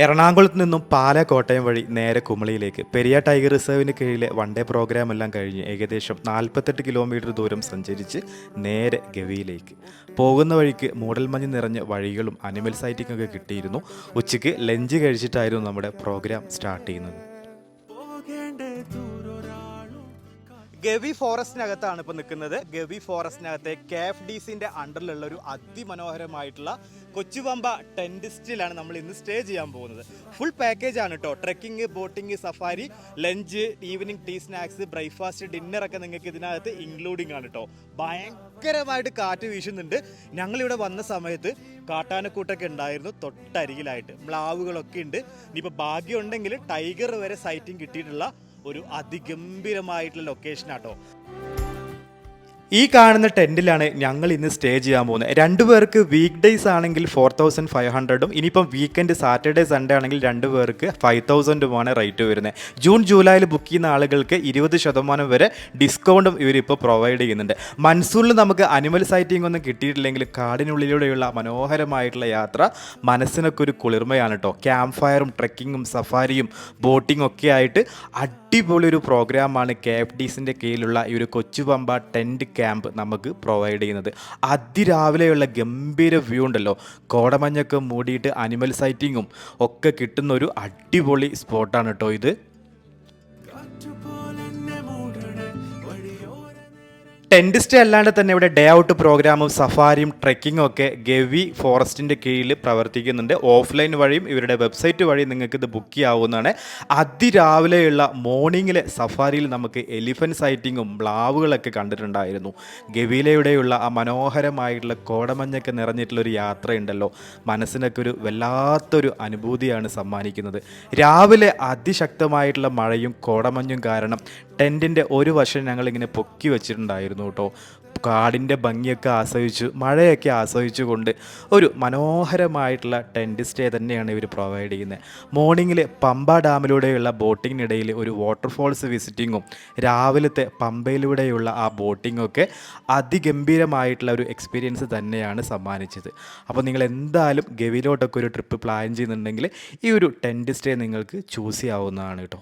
എറണാകുളത്ത് നിന്നും പാല കോട്ടയം വഴി നേരെ കുമളിയിലേക്ക്. പെരിയ ടൈഗർ റിസർവിന് കീഴിലെ വൺ ഡേ പ്രോഗ്രാം എല്ലാം കഴിഞ്ഞ് ഏകദേശം നാൽപ്പത്തെട്ട് കിലോമീറ്റർ ദൂരം സഞ്ചരിച്ച് നേരെ ഗവിയിലേക്ക്. പോകുന്ന വഴിക്ക് മൂടൽമഞ്ഞ് നിറഞ്ഞ വഴികളും അനിമൽ സൈറ്റിംഗ് ഒക്കെ കിട്ടിയിരുന്നു. ഉച്ചയ്ക്ക് ലഞ്ച് കഴിച്ചിട്ടായിരുന്നു നമ്മുടെ പ്രോഗ്രാം സ്റ്റാർട്ട് ചെയ്യുന്നത്. ഗവി ഫോറസ്റ്റിനകത്താണ് ഇപ്പോൾ നിൽക്കുന്നത്. ഗവി ഫോറസ്റ്റിനകത്തെ ഡി സിന്റെ അണ്ടറിലുള്ള ഒരു അതിമനോഹരമായിട്ടുള്ള കൊച്ചുപമ്പ ടെന്റിസ്റ്റിലാണ് നമ്മൾ ഇന്ന് സ്റ്റേ ചെയ്യാൻ പോകുന്നത്. ഫുൾ പാക്കേജ് ആണ് കേട്ടോ trekking boating safari lunch evening tea snacks breakfast dinner ഒക്കെ നിങ്ങൾക്ക് ഇതിനകത്ത് ഇൻക്ലൂഡിംഗ് ആണ് കേട്ടോ ഭയങ്കരമായിട്ട് കാറ്റ് വീശുന്നുണ്ട്. ഞങ്ങളിവിടെ വന്ന സമയത്ത് കാട്ടാനക്കൂട്ടൊക്കെ ഉണ്ടായിരുന്നു തൊട്ടരികിലായിട്ട്. മ്ലാവുകളൊക്കെ ഉണ്ട്. ഇനിയിപ്പോൾ ഭാഗ്യമുണ്ടെങ്കിൽ ടൈഗർ വരെ സൈറ്റിംഗ് കിട്ടിയിട്ടുള്ള ഒരു അതിഗംഭീരമായിട്ടുള്ള ലൊക്കേഷനാട്ടോ ഈ കാണുന്ന ടെന്റിലാണ് ഞങ്ങൾ ഇന്ന് സ്റ്റേ ചെയ്യാൻ പോകുന്നത്. രണ്ടു പേർക്ക് വീക്ക് ഡേയ്സ് ആണെങ്കിൽ ഫോർ തൗസൻഡ് ഫൈവ് ഹൺഡ്രഡും ഇനിയിപ്പം വീക്കെൻഡ് സാറ്റർഡേ സൺഡേ ആണെങ്കിൽ രണ്ട് പേർക്ക് ഫൈവ് തൗസൻഡുമാണ് റേറ്റ് വരുന്നത്. ജൂൺ ജൂലൈയിൽ ബുക്ക് ചെയ്യുന്ന ആളുകൾക്ക് ഇരുപത് ശതമാനം വരെ ഡിസ്കൗണ്ടും ഇവരിപ്പോൾ പ്രൊവൈഡ് ചെയ്യുന്നുണ്ട്. മൺസൂണിൽ നമുക്ക് അനിമൽ സൈറ്റിംഗ് ഒന്നും കിട്ടിയിട്ടില്ലെങ്കിൽ കാടിനുള്ളിലൂടെയുള്ള മനോഹരമായിട്ടുള്ള യാത്ര മനസ്സിനൊക്കെ ഒരു കുളിർമയാണ് കേട്ടോ ക്യാമ്പ് ഫയറും ട്രെക്കിങ്ങും സഫാരിയും ബോട്ടിംഗ് ഒക്കെ ആയിട്ട് അടിപൊളി ഒരു പ്രോഗ്രാമാണ് കെ എഫ് ഡിസിന്റെ കീഴിലുള്ള ഈ ഒരു കൊച്ചുപമ്പ ടെന്റ് ക്യാമ്പ് നമുക്ക് പ്രൊവൈഡ് ചെയ്യുന്നത്. അതിരാവിലെയുള്ള ഗംഭീര വ്യൂ ഉണ്ടല്ലോ. കോടമഞ്ഞൊക്കെ മൂടിയിട്ട് അനിമൽ സൈറ്റിങ്ങും ഒക്കെ കിട്ടുന്ന ഒരു അടിപൊളി സ്പോട്ടാണ് കേട്ടോ ഇത്. ടെന്റ് സ്റ്റേ അല്ലാണ്ട് തന്നെ ഇവിടെ ഡേ ഔട്ട് പ്രോഗ്രാമും സഫാരിയും ട്രെക്കിങ്ങും ഒക്കെ ഗവി ഫോറസ്റ്റിന്റെ കീഴിൽ പ്രവർത്തിക്കുന്നുണ്ട്. ഓഫ്ലൈൻ വഴിയും ഇവരുടെ വെബ്സൈറ്റ് വഴിയും നിങ്ങൾക്ക് ഇത് ബുക്ക് ചെയ്യാവുന്നതാണ്. അതിരാവിലെയുള്ള മോർണിംഗിലെ സഫാരിയിൽ നമുക്ക് എലിഫന്റ് സൈറ്റിങ്ങും ബ്ലാവുകളൊക്കെ കണ്ടിട്ടുണ്ടായിരുന്നു. ഗവിയിലെയുടെയുള്ള ആ മനോഹരമായിട്ടുള്ള കോടമഞ്ഞൊക്കെ നിറഞ്ഞിട്ടുള്ള ഒരു യാത്രയുണ്ടല്ലോ. മനസ്സിനൊക്കെ ഒരു വല്ലാത്തൊരു അനുഭൂതിയാണ് സമ്മാനിക്കുന്നത്. രാവിലെ അതിശക്തമായിട്ടുള്ള മഴയും കോടമഞ്ഞും കാരണം ടെന്റിന്റെ ഒരു വശം ഞങ്ങളിങ്ങനെ പൊക്കി വെച്ചിട്ടുണ്ടായിരുന്നു. കേട്ടോ. കാടിന്റെ ഭംഗിയൊക്കെ ആസ്വദിച്ചു മഴയൊക്കെ ആസ്വദിച്ചുകൊണ്ട് ഒരു മനോഹരമായിട്ടുള്ള ടെന്റ് സ്റ്റേ തന്നെയാണ് ഇവർ പ്രൊവൈഡ് ചെയ്യുന്നത് മോർണിംഗിൽ പമ്പ ഡാമിലൂടെയുള്ള ബോട്ടിങ്ങിനിടയിൽ ഒരു വാട്ടർഫോൾസ് വിസിറ്റിങ്ങും രാവിലത്തെ പമ്പയിലൂടെയുള്ള ആ ബോട്ടിങ്ങും ഒക്കെ അതിഗംഭീരമായിട്ടുള്ള ഒരു എക്സ്പീരിയൻസ് തന്നെയാണ് സമ്മാനിച്ചത്. അപ്പോൾ നിങ്ങൾ എന്തായാലും ഗവിയിലോട്ടൊക്കെ ഒരു ട്രിപ്പ് പ്ലാൻ ചെയ്യുന്നുണ്ടെങ്കിൽ ഈ ഒരു ടെന്റ് സ്റ്റേ നിങ്ങൾക്ക് ചൂസ് ചെയ്യാവുന്നതാണ് കേട്ടോ.